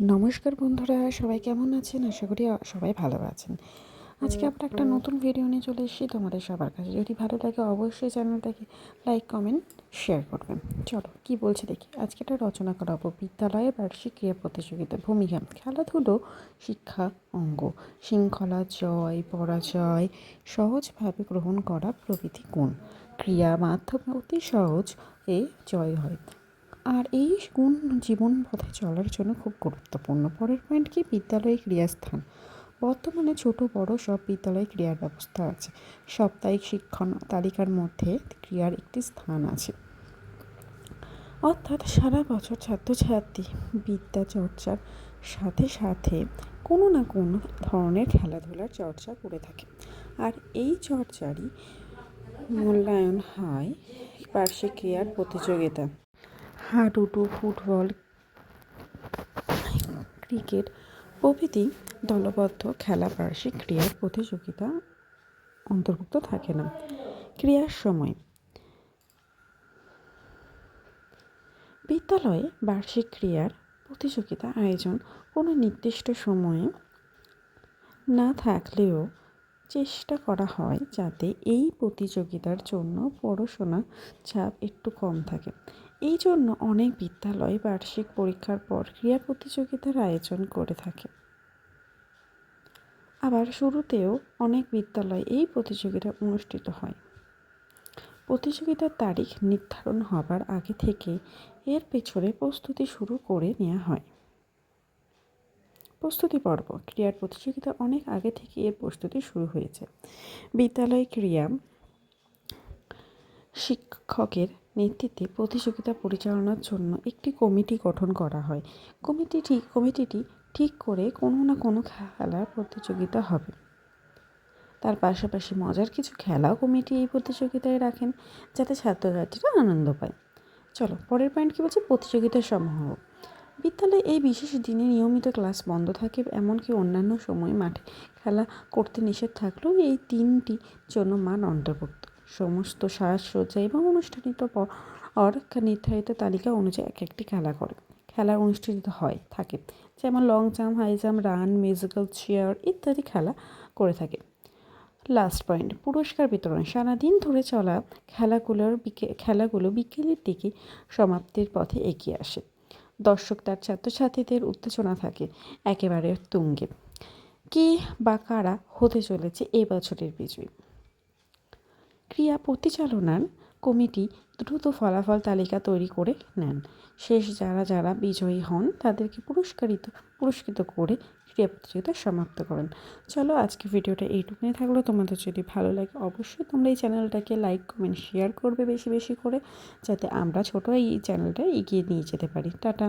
নমস্কার বন্ধুরা, সবাই কেমন আছেন? আশা করি সবাই ভালো আছেন। আজকে আমরা একটা নতুন ভিডিও নিয়ে চলে এসেছি তোমাদের সবার কাছে। যদি ভালো লাগে অবশ্যই চ্যানেলটাকে লাইক, কমেন্ট শেয়ার করবেন। চলো, কি বলছে দেখি। আজকে একটা রচনা করাবো বিদ্যালয়ে বার্ষিক ক্রিয়া প্রতিযোগিতা ভূমিকা খেলাধুলো, শিক্ষা, অঙ্গ, শৃঙ্খলা, জয়, পরাজয়, সহজভাবে গ্রহণ করা প্রভৃতি গুণ। ক্রিয়া মাধ্যমে অতি সহজ এ জয় হয়। আর এই গুণ জীবন পথে চলার জন্য খুব গুরুত্বপূর্ণ। পরের পয়েন্ট কি? বিদ্যালয়ে ক্রিয়াস্থান। বর্তমানে ছোট, বড় সব বিদ্যালয়ে ক্রিয়ার ব্যবস্থা আছে। সাপ্তাহিক শিক্ষণ তালিকার মধ্যে ক্রিয়ার একটি স্থান আছে। অর্থাৎ সারা বছর ছাত্রছাত্রী বিদ্যা চর্চার সাথে সাথে কোনো না কোনো ধরনের খেলাধুলার চর্চা করে থাকে। আর এই চর্চারই মূল্যায়ন হয় বার্ষিক ক্রিয়ার প্রতিযোগিতা। হাডুডু ফুটবল, ক্রিকেট প্রভৃতি দলবদ্ধ খেলা বার্ষিক ক্রীড়ার প্রতিযোগিতা অন্তর্ভুক্ত থাকে না। ক্রিয়ার সময় বিদ্যালয়ে বার্ষিক ক্রিয়ার প্রতিযোগিতা আয়োজন কোনো নির্দিষ্ট সময়ে না থাকলেও চেষ্টা করা হয় যাতে এই প্রতিযোগিতার জন্য পড়াশোনা চাপ একটু কম থাকে। এই জন্য অনেক বিদ্যালয় বার্ষিক পরীক্ষার পর ক্রীড়া প্রতিযোগিতার আয়োজন করে থাকে। আবার শুরুতেও অনেক বিদ্যালয় এই প্রতিযোগিতা অনুষ্ঠিত হয়। প্রতিযোগিতার তারিখ নির্ধারণ হবার আগে থেকে এর পেছনে প্রস্তুতি শুরু করে নেওয়া হয়। প্রস্তুতি পর্ব, ক্রীড়ার প্রতিযোগিতা অনেক আগে থেকে এর প্রস্তুতি শুরু হয়েছে। বিদ্যালয় ক্রিয়া শিক্ষকের নেতৃত্বে প্রতিযোগিতা পরিচালনার জন্য একটি কমিটি গঠন করা হয়। কমিটিটি কমিটিটি ঠিক করে কোনো না কোনো খেলার প্রতিযোগিতা হবে। তার পাশাপাশি মজার কিছু খেলাও কমিটি এই প্রতিযোগিতায় রাখেন, যাতে ছাত্রছাত্রীরা আনন্দ পায়। চলো, পরের পয়েন্ট কী বলছে? প্রতিযোগিতা সমূহ বিদ্যালয়ে এই বিশেষ দিনে নিয়মিত ক্লাস বন্ধ থাকে, এমনকি অন্যান্য সময় মাঠে খেলা করতে নিষেধ থাকলেও এই তিনটি জন্য মান অন্তর্ভুক্ত। সমস্ত সাজসজ্জা এবং অনুষ্ঠানিত পর নির্ধারিত তালিকা অনুযায়ী এক একটি খেলা করে। খেলা অনুষ্ঠিত হয়, থাকে। যেমন long jump high jump run musical chair ইত্যাদি খেলা করে থাকে। লাস্ট পয়েন্ট পুরস্কার বিতরণ। সারাদিন ধরে চলা খেলাগুলোর বিকে খেলাগুলো বিকেলের দিকে সমাপ্তির পথে এগিয়ে আসে। দর্শক তার ছাত্রছাত্রীদের উত্তেজনা থাকে, একেবারে তুঙ্গে। কে বা কারা হতে চলেছে এই বছরের বিজয়ী? ক্রিয়া পরিচালনার কমিটি দ্রুত ফলাফল তালিকা তৈরি করে নেন। শেষ যারা যারা বিজয়ী হন, তাদেরকে পুরস্কারিত, পুরস্কৃত করে ক্রিয়া প্রতিযোগিতা সমাপ্ত করেন। চলো আজকে ভিডিওটা এইটুকুনি থাকল। তোমাদের যদি ভালো লাগে অবশ্যই তোমরা এই চ্যানেলটাকে লাইক কমেন্ট শেয়ার করবে বেশি বেশি করে, যাতে আমরা ছোটো এই চ্যানেলটা এগিয়ে নিয়ে যেতে পারি। টাটা।